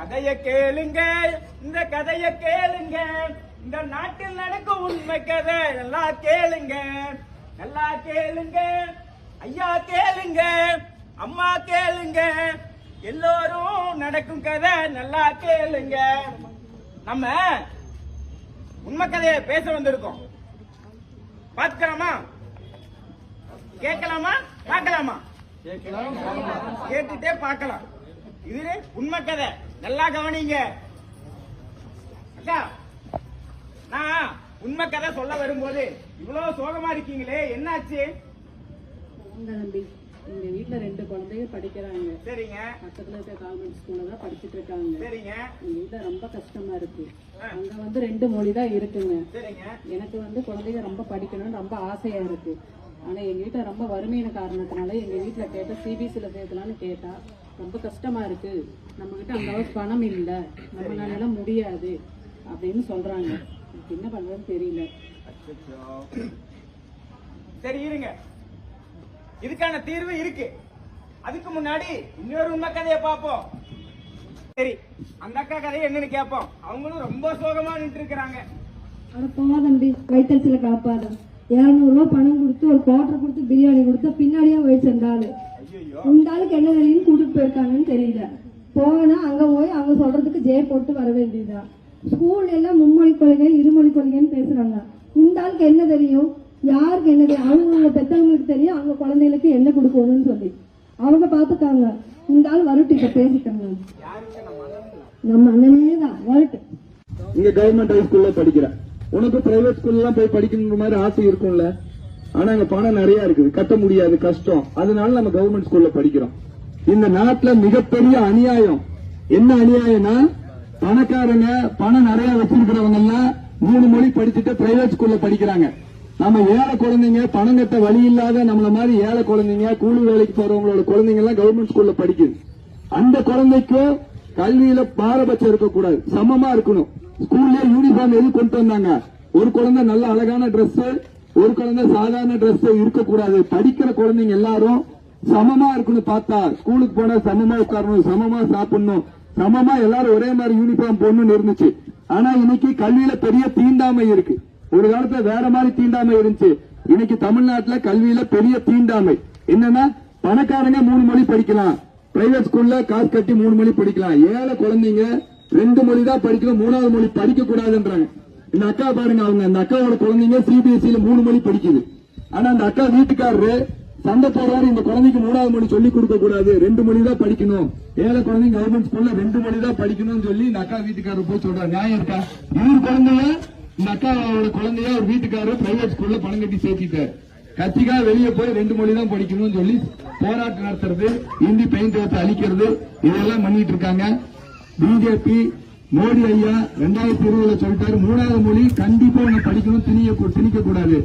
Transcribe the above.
கதைய கேளுங்க இந்த கதைய கேளுங்க. இந்த நாட்டில் நடக்கும் உண்மை கதை நல்லா கேளுங்க. நல்லா கேளுங்க. ஐயா கேளுங்க. அம்மா கேளுங்க. எல்லோரும் நடக்கும் கதை நல்லா கேளுங்க. நம்ம உண்மை கதையை பேச வந்திருக்கோம். பார்க்கலாமா கேட்கலாமா? பார்க்கலாமா? கேட்டுட்டே பார்க்கலாம். இது உண்மை கதை. நல்லா கவனிங்க. அக்கா நான் உண்மை கதை சொல்ல வரும்போது இவ்வளவு சோகமா இருக்கீங்களே என்னாச்சு? உங்க தம்பி. எங்க வீட்ல ரெண்டு குழந்தைங்க படிக்கிறாங்க. சரிங்க. பக்கத்துல இருக்க கான்வென்ட் ஸ்கூல்ல தான் படிச்சுட்டு இருக்காங்க. சரிங்க. எங்க வீட்ல ரொம்ப கஷ்டமா இருக்கு. அங்க வந்து ரெண்டு மொழி தான் இருக்குங்க. சரிங்க. எனக்கு வந்து குழந்தைங்க ரொம்ப படிக்கணும்னு ரொம்ப ஆசையா இருக்கு. ஆனா எங்க வீட்ல ரொம்ப வறுமையான காரணத்தினால எங்க வீட்ல கேட்ட சிபிஎஸ்சில சேர்க்கலாம்னு கேட்டா ரொம்ப கஷ்டமா இருக்கு. நம்ம கிட்ட அந்த அளவுக்கு பணம் இல்ல. நம்மளால முடியாது அப்படின்னு சொல்றாங்க. எனக்கு என்ன பண்றதுன்னு தெரியல. அச்சச்சோ. சரி இருங்க. இதுக்கான தீர்வு இருக்கு. அதுக்கு முன்னாடி இன்னொரு உண்மை கதையை பார்ப்போம். சரி அந்த அக்கா கதையை என்னன்னு கேட்போம். அவங்களும் ரொம்ப சோகமா நின்று இருக்கிறாங்க. அட போவா தம்பி வயிற்றுல காப்பாத? இரநூறுவா பணம் கொடுத்து ஒரு குவார்டர் கொடுத்து பிரியாணி கொடுத்தா பின்னாடியே ஆளு ஐயோ இந்த ஆளுக்கு என்ன தெரியும் கூட்டிட்டு போயிருக்காங்கன்னு தெரியல. போனா அங்க போய் அவங்க சொல்றதுக்கு ஜெய போட்டு வர வேண்டியதுதான் ஸ்கூல்ல எல்லாம் மும்மொழி கொள்கை இருமொழி கொள்கைன்னு பேசுறாங்க. இந்த ஆளுக்கு என்ன தெரியும்? யாருக்கு என்ன தெரியும்? அவங்க பெத்தவங்களுக்கு தெரியும் அவங்க குழந்தைகளுக்கு என்ன கொடுக்கணும்னு சொல்லி. அவங்க பாத்துக்காங்க. இந்த ஆள் வரட்டும் இப்ப பேசிட்டாங்க. நம்ம அண்ணன்? தான் வரட்டும் இங்க கவர்மெண்ட் ஹை ஸ்கூல்ல படிக்கிறேன். உனக்கு பிரைவேட் ஸ்கூல்ல எல்லாம் போய் படிக்கணுங்கிற மாதிரி ஆசை இருக்கும்ல. ஆனா அங்க பணம் நிறைய இருக்குது. கட்ட முடியாது கஷ்டம். அதனால நம்ம கவர்மெண்ட் ஸ்கூல்ல படிக்கிறோம். இந்த நாட்டுல மிகப்பெரிய அநியாயம். என்ன அநியாயம்னா பணக்காரங்க பணம் நிறைய வச்சிருக்கிறவங்க எல்லாம் மூணு மொழி படிச்சுட்டு பிரைவேட் ஸ்கூல்ல படிக்கிறாங்க. நம்ம ஏழை குழந்தைங்க பணம் கட்ட வழி இல்லாத நம்மள மாதிரி ஏழை குழந்தைங்க கூலி வேலைக்கு போறவங்களோட குழந்தைங்க எல்லாம் கவர்மெண்ட் ஸ்கூல்ல படிக்குது. அந்த குழந்தைக்கும் கல்வியில பாரபட்சம் இருக்கக்கூடாது. சமமா இருக்கணும். ஸ்கூல்ல யூனிஃபார்ம் எது கொண்டு வந்தாங்க? ஒரு குழந்தை நல்ல அழகான ட்ரெஸ் ஒரு குழந்தை சாதாரண ட்ரெஸ் இருக்கக்கூடாது. படிக்கிற குழந்தைங்க எல்லாரும் சமமா இருக்கணும் பார்த்தா. ஸ்கூலுக்கு போனா சமமா உட்காரணும் சமமா சாப்பிடணும். சமமா எல்லாரும் ஒரே மாதிரி யூனிஃபார்ம் போடணும்னு இருந்துச்சு. ஆனா இன்னைக்கு கல்வியில பெரிய தீண்டாமை இருக்கு. ஒரு காலத்துல வேற மாதிரி தீண்டாமை இருந்துச்சு. இன்னைக்கு தமிழ்நாட்டுல கல்வியில பெரிய தீண்டாமை. என்னன்னா பணக்காரங்க மூணு மொழி படிக்கலாம். பிரைவேட் ஸ்கூல்ல காசு கட்டி மூணு மொழி படிக்கலாம். ஏழை குழந்தைங்க ரெண்டு மொழி தான் படிக்கணும் மூணாவது மொழி படிக்க கூடாதுன்றாங்க இந்த அக்கா பாருங்க அவங்க அந்த அக்காவோட குழந்தைங்க சிபிஎஸ்சியில மூணு மொழி படிக்குது. ஆனா அந்த அக்கா வீட்டுக்காரரு சண்டை போடுறாரு இந்த குழந்தைக்கு மூணாவது மொழி சொல்லி கொடுக்க கூடாது ரெண்டு மொழி தான் படிக்கணும். ஏழை குழந்தைங்க கவர்மெண்ட் ஸ்கூல்ல ரெண்டு மொழி தான் படிக்கணும்னு சொல்லி இந்த அக்கா வீட்டுக்காரர் போய் சொல்றாரு. நியாயம் இருக்கா? இவர் குழந்தைய இந்த அக்காவோட குழந்தைய ஒரு வீட்டுக்காரர் பிரைவேட் ஸ்கூல்ல பணம் கட்டி சேர்த்திட்டாரு. கத்திக்கா வெளியே போய் ரெண்டு மொழி தான் படிக்கணும்னு சொல்லி போராட்டம் நடத்துறது இந்தி பெயிண்ட் வச்சு அழிக்கிறது இதெல்லாம் பண்ணிட்டு இருக்காங்க. பிஜேபி மோடி ஐயா ரெண்டாயிரத்தி இருபதுல சொல்லிட்டாரு. மூணாவது மொழி கண்டிப்பா படிக்கணும் திணிக்க திணிக்க கூடாது.